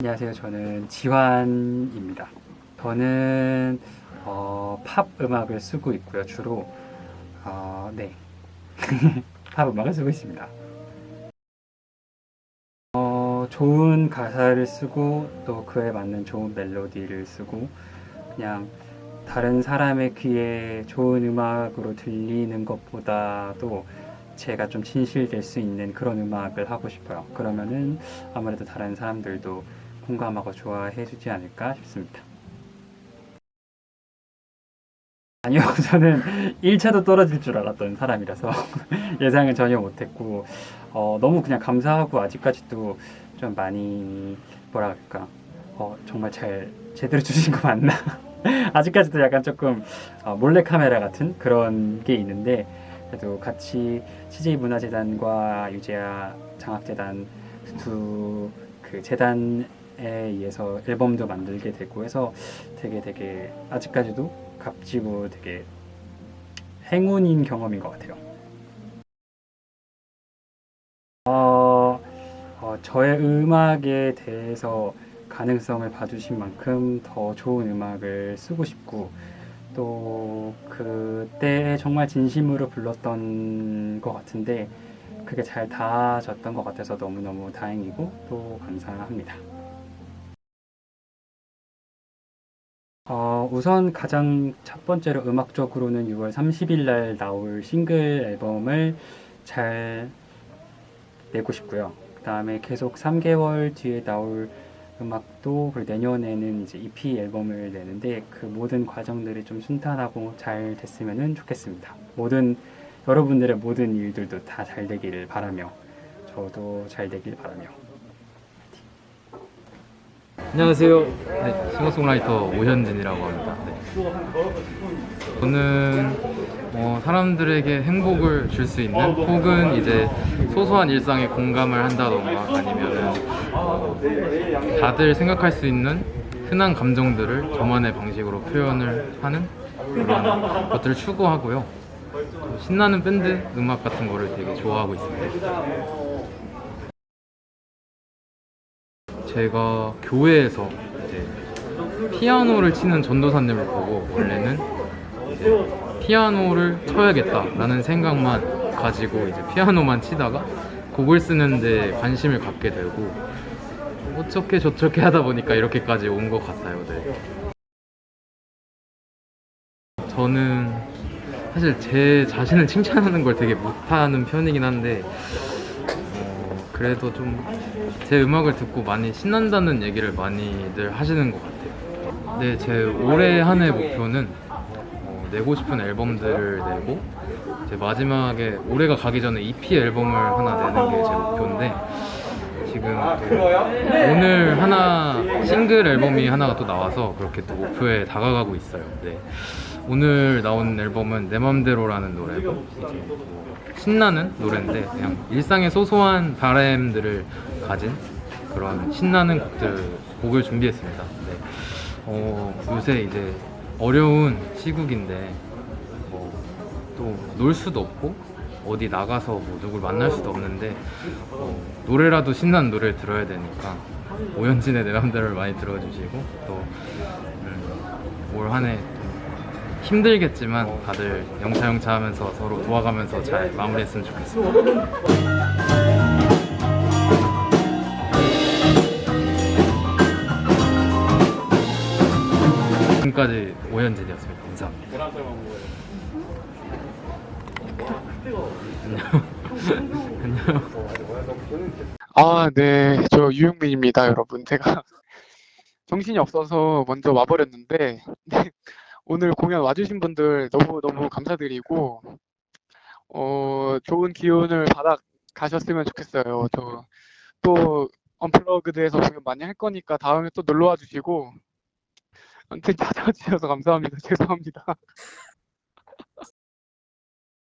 안녕하세요. 저는 지환입니다. 저는 어, 팝 음악을 쓰고 있고요. 주로 어, 네, 팝 음악을 쓰고 있습니다. 어, 좋은 가사를 쓰고 또 그에 맞는 좋은 멜로디를 쓰고 그냥 다른 사람의 귀에 좋은 음악으로 들리는 것보다도 제가 좀 진실될 수 있는 그런 음악을 하고 싶어요. 그러면은 아무래도 다른 사람들도 공감하고 좋아해 주지 않을까 싶습니다. 아니요, 저는 1차도 떨어질 줄 알았던 사람이라서 예상은 전혀 못했고, 어, 너무 그냥 감사하고 아직까지도 좀 많이, 그럴까, 어, 정말 잘 제대로 주신 거 맞나? 아직까지도 약간 조금 어, 몰래카메라 같은 그런 게 있는데, 그래도 같이 CJ 문화재단과 유재하 장학재단 두 그 재단에 의해서 앨범도 만들게 되고 해서 되게 되게 아직까지도 값지고 되게 행운인 경험인 것 같아요. 어, 어, 저의 음악에 대해서 가능성을 봐주신 만큼 더 좋은 음악을 쓰고 싶고 또 그때 정말 진심으로 불렀던 것 같은데 그게 잘 닿아졌던 것 같아서 너무너무 다행이고 또 감사합니다. 어, 우선 가장 첫 번째로 음악적으로는 6월 30일 날 나올 싱글 앨범을 잘 내고 싶고요. 그 다음에 계속 3개월 뒤에 나올 음악도 그리고 내년에는 이제 EP 앨범을 내는데 그 모든 과정들이 좀 순탄하고 잘 됐으면 좋겠습니다. 모든 여러분들의 모든 일들도 다 잘 되기를 바라며 저도 잘 되길 바라며 안녕하세요. 네, 싱어송라이터 오현진이라고 합니다. 네. 저는 어, 사람들에게 행복을 줄 수 있는 혹은 이제 소소한 일상에 공감을 한다던가 아니면은 어, 다들 생각할 수 있는 흔한 감정들을 저만의 방식으로 표현을 하는 그런 것들을 추구하고요. 또 신나는 밴드 음악 같은 거를 되게 좋아하고 있습니다. 제가 교회에서 이제 피아노를 치는 전도사님을 보고 원래는 이제 피아노를 쳐야겠다라는 생각만 가지고 이제 피아노만 치다가 곡을 쓰는데 관심을 갖게 되고 어떻게 저렇게 하다 보니까 이렇게까지 온 것 같아요. 네. 저는 사실 제 자신을 칭찬하는 걸 되게 못하는 편이긴 한데 어, 그래도 좀 제 음악을 듣고 많이 신난다는 얘기를 많이들 하시는 것 같아요. 네, 제 올해 한 해 목표는 어, 내고 싶은 앨범들을 내고 제 마지막에 올해가 가기 전에 EP 앨범을 하나 내는 게 제 목표인데 지금 또 오늘 하나 싱글 앨범이 하나가 또 나와서 그렇게 또 목표에 다가가고 있어요. 네. 오늘 나온 앨범은 내 맘대로라는 노래고 이제 뭐 신나는 노래인데 그냥 일상의 소소한 바램들을 가진 그런 신나는 곡들 곡을 준비했습니다. 네. 어, 요새 이제 어려운 시국인데 뭐 또 놀 수도 없고 어디 나가서 뭐 누굴 만날 수도 없는데 어, 노래라도 신나는 노래를 들어야 되니까 오현진의 내 맘대로를 많이 들어주시고 음, 또올 한해 힘들겠지만 다들 영차영차 하면서 서로 도와가면서 잘 마무리했으면 좋겠습니다. 지금까지 오현진이었습니다. 감사합니다. 안녕. 안녕. 아, 네. 저 유용민입니다, 여러분. 제가 정신이 없어서 먼저 와버렸는데, 네. 오늘 공연 와주신 분들 너무너무 감사드리고, 어, 좋은 기운을 받아 가셨으면 좋겠어요. 저 또 언플러그드에서 공연 많이 할 거니까 다음에 또 놀러 와 주시고, 아무튼 찾아와 주셔서 감사합니다. 죄송합니다.